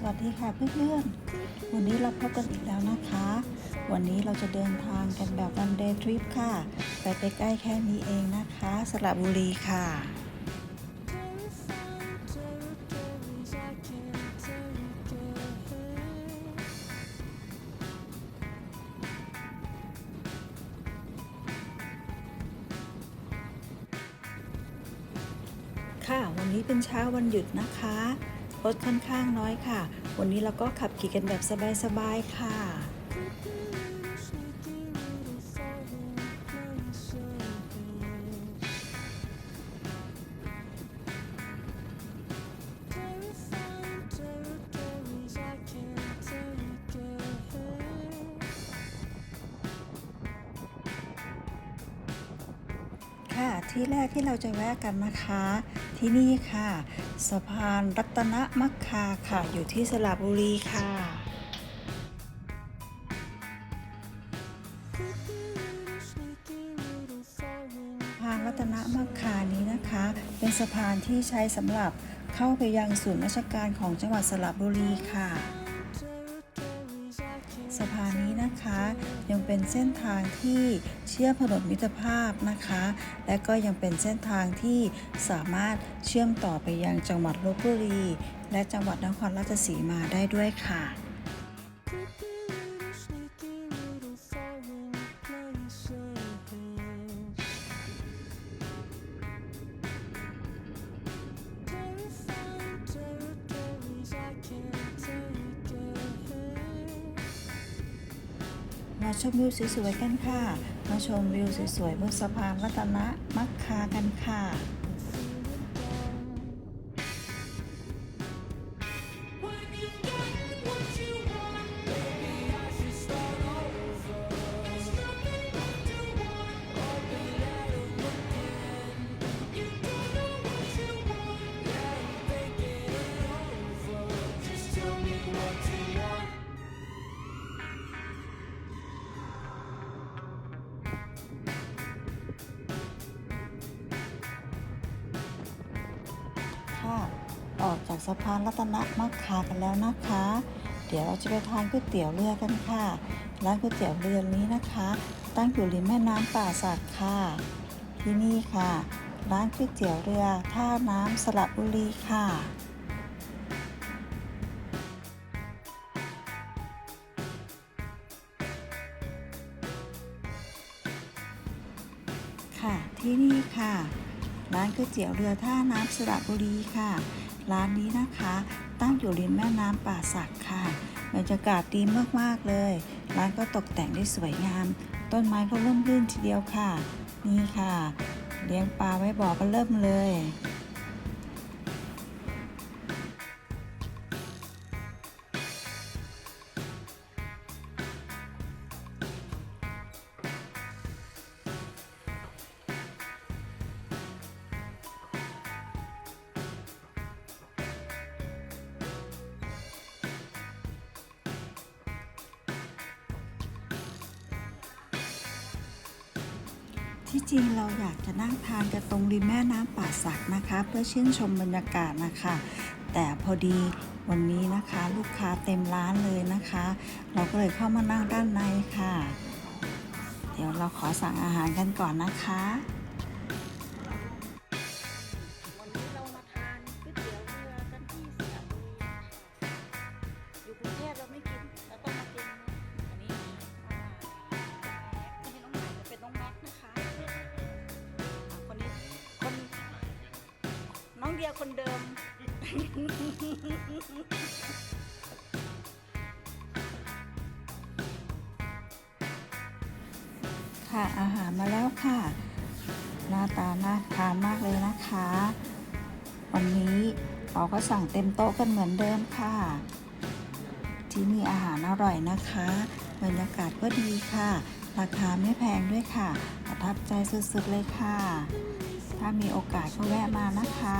สวัสดีค่ะเพื่อนๆ วันนี้เราพบกันอีกแล้วนะคะ วันนี้เราจะเดินทางกันแบบวันเดย์ทริปค่ะ ไปใกล้ๆแค่นี้เองนะคะ สระบุรีค่ะ ค่ะ วันนี้เป็นเช้าวันหยุดนะคะ รถค่อนข้างน้อยค่ะ วันนี้เราก็ขับขี่กันแบบสบายๆค่ะค่ะที่แรกที่เราจะแวะกันนะคะ ที่นี่ค่ะ สะพานรัตนมัคคาค่ะ อยู่ที่สระบุรีค่ะสะพานรัตนมัคคานี้นะคะ เป็นสะพานที่ใช้สำหรับเข้าไปยังศูนย์ราชการของจังหวัดสระบุรีค่ะ สะพาน นะคะ ยังเป็นเส้นทางที่เชื่อมถนนมิตรภาพนะคะ และก็ยังเป็นเส้นทางที่สามารถเชื่อมต่อไปยังจังหวัดลบบุรี และจังหวัดนครราชสีมาได้ด้วยค่ะ วิวสวยๆกันค่ะ มาชมวิวสวยๆบนสะพานรัตนมักคากันค่ะ จากสะพานรัตนมัคคากันแล้วนะคะ เดี๋ยวเราจะไปทานก๋วยเตี๋ยวเรือกันค่ะ ร้านก๋วยเตี๋ยวเรือนี้นะคะ ตั้งอยู่ริมแม่น้ำป่าสักค่ะ ที่นี่ค่ะ ร้านก๋วยเตี๋ยวเรือท่าน้ำสระบุรีค่ะค่ะที่นี่ค่ะ ร้านก๋วยเตี๋ยวเรือท่าน้ำสระบุรีค่ะ ร้านนี้นะคะ ตั้งอยู่ริมแม่น้ำป่าสักค่ะบรรยากาศดีมากๆเลย ร้านก็ตกแต่งได้สวยงาม ต้นไม้ก็ร่มรื่นทีเดียวค่ะ นี่ค่ะ เลี้ยงปลาไว้บ่อก็เริ่มเลย ที่จริงเราอยากจะนั่งทานกันตรงริมแม่น้ำป่าสักนะคะ เพื่อชื่นชมบรรยากาศนะคะ แต่พอดีวันนี้นะคะ ลูกค้าเต็มร้านเลยนะคะ เราก็เลยเข้ามานั่งด้านในค่ะ เดี๋ยวเราขอสั่งอาหารกันก่อนนะคะ เดียคนเดิม ค่ะอาหารมาแล้วค่ะ หน้าตาน่าทานมากเลยนะคะ วันนี้เราก็สั่งเต็มโต๊ะกันเหมือนเดิมค่ะ ที่นี่อาหารอร่อยนะคะ บรรยากาศก็ดีค่ะ ราคาไม่แพงด้วยค่ะ ประทับใจสุดๆเลยค่ะ ถ้ามีโอกาสก็แวะมานะคะ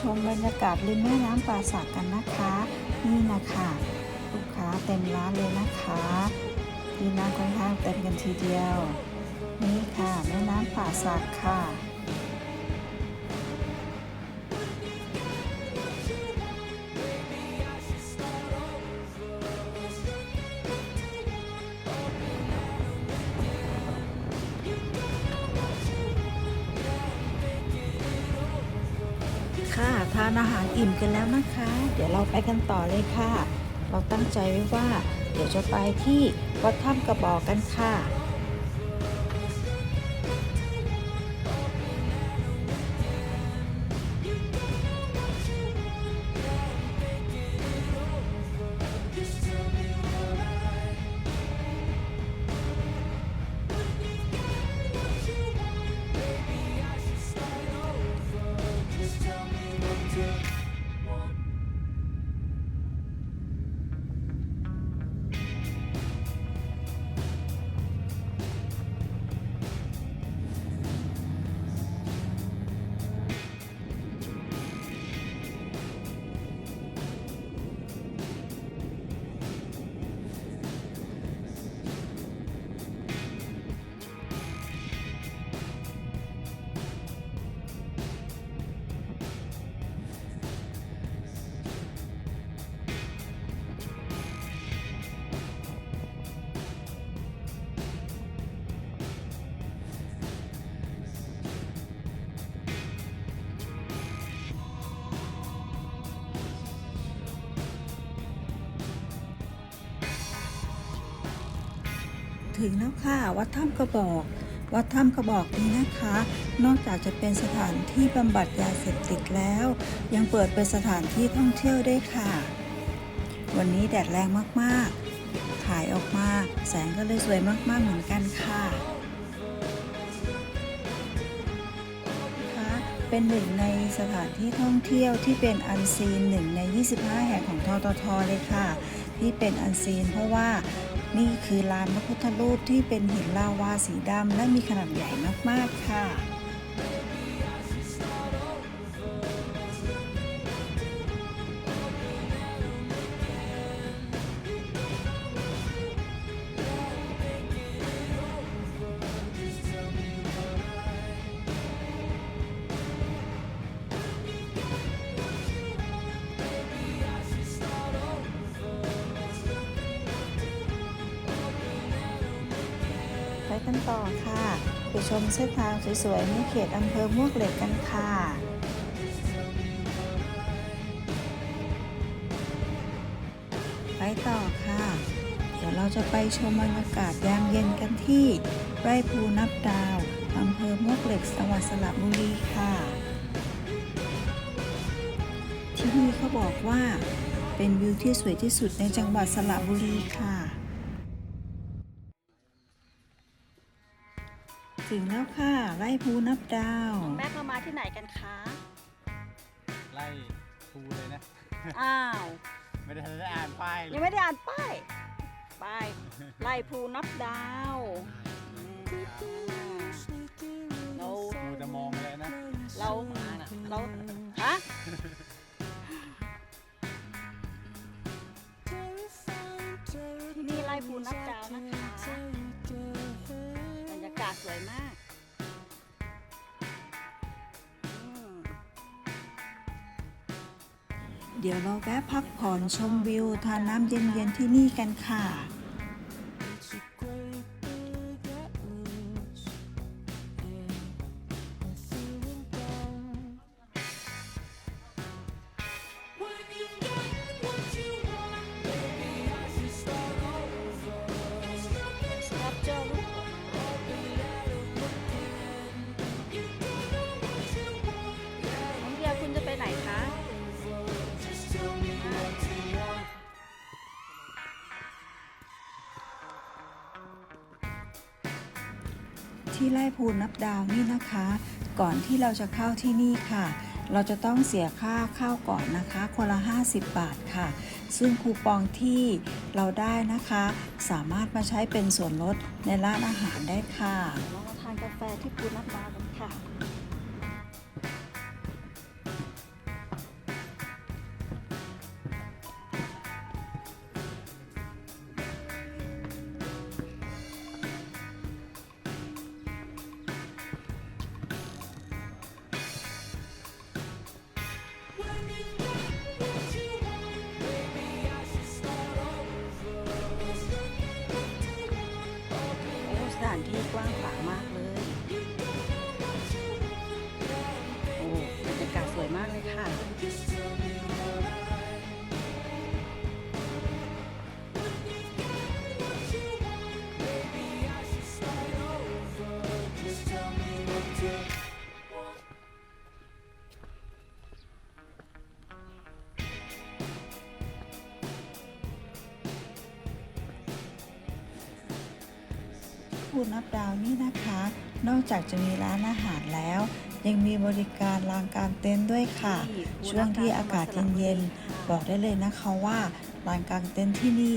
ชมบรรยากาศริมแม่น้ำป่าสักกันนะคะ นี่นะคะลูกค้าเต็มร้านเลยนะคะที่นั่งค่อนข้างเต็มกันทีเดียว นี่ค่ะแม่น้ำป่าสักค่ะค่ะ อิ่มกันแล้วนะคะ เดี๋ยวเราไปกันต่อเลยค่ะ เราตั้งใจไว้ว่า เดี๋ยวจะไปที่วัดถ้ำกระบอกกันค่ะ ถึงแล้วค่ะ วัดถ้ำกระบอก วัดถ้ำกระบอกนี้นะคะ นอกจากจะเป็นสถานที่บำบัดยาเสพติดแล้ว ยังเปิดเป็นสถานที่ท่องเที่ยวได้ค่ะ วันนี้แดดแรงมากๆ ถ่ายออกมาแสงก็เลยสวยมากๆเหมือนกันค่ะนะคะเป็นหนึ่งในสถานที่ท่องเที่ยวที่เป็นอันซีนหนึ่งใน 25 แห่งของทททเลยค่ะ ที่เป็นอันซีนเพราะว่า นี่คือลานพระพุทธรูปที่เป็นหินลาวาสีดำและมีขนาดใหญ่มาก ๆ ค่ะ กันต่อค่ะไปชมเส้นทางสวยๆในเขตอำเภอมวกเหล็กกันค่ะไปต่อค่ะ เดี๋ยวเราจะไปชมบรรยากาศยามเย็นกันที่ ไร่ภูนับดาวอำเภอมวกเหล็กจังหวัดสระบุรีค่ะ ที่นี่เขาบอกว่าเป็นวิวที่สวยที่สุดในจังหวัดสระบุรีค่ะ ถึงแล้วค่ะ ไร่ภูนับดาว แม่เข้ามาที่ไหนกันคะ ไล่ภูเลยนะ อ้าว ไม่ได้ทันได้อ่านป้ายเลยัยงไม่ได้อ่านป้ายป้ายไล่ภูนับดาวอืมเราภูจะมองเลยนะเราเราฮะที่นี่ไล่ภูนับดาวนะคะ วยมากเดี๋ยวเราแวะพักผ่อนชมวิวทานน้ำเย็นๆที่นี่กันค่ะ ที่ไร่ภูนับดาวนี่นะคะ ก่อนที่เราจะเข้าที่นี่ค่ะ เราจะต้องเสียค่าเข้าก่อนนะคะ คนละ 50 บาทค่ะ ซึ่งคูปองที่เราได้นะคะ สามารถมาใช้เป็นส่วนลดในร้านอาหารได้ค่ะเรามาทานกาแฟที่ปูนับดาวกันค่ะ ภูนับดาวนี่นะคะ นอกจากจะมีร้านอาหารแล้ว ยังมีบริการลานกลางเต็นท์ด้วยค่ะ ช่วงที่อากาศเย็นๆบอกได้เลยนะคะว่าลานกลางเต็นท์ที่นี่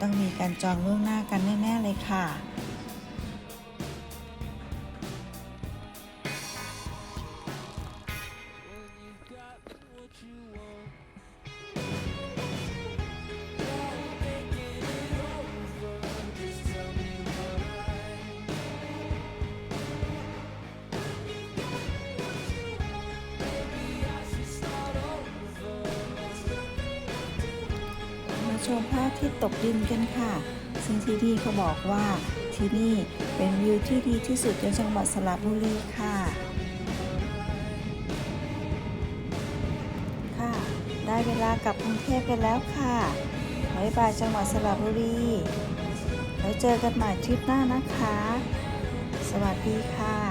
ต้องมีการจองล่วงหน้ากันแน่ๆเลยค่ะ มพระอาทิตย์ตกดินกันค่ะ ซึ่งที่นี่เขาบอกว่าที่นี่เป็นวิวที่ดีที่สุดในจังหวัดสระบุรีค่ะ ค่ะ ได้เวลากลับกรุงเทพกันแล้วค่ะบายบายจังหวัดสระบุรีไว้เจอกันใหม่ทริปหน้านะคะ สวัสดีค่ะ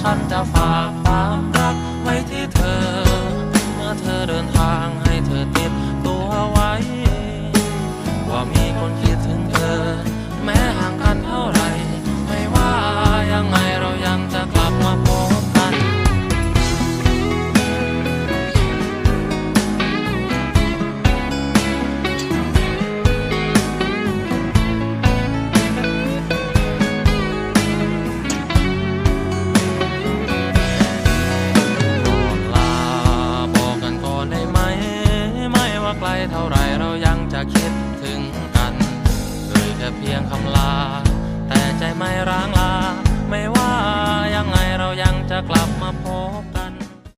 ไกล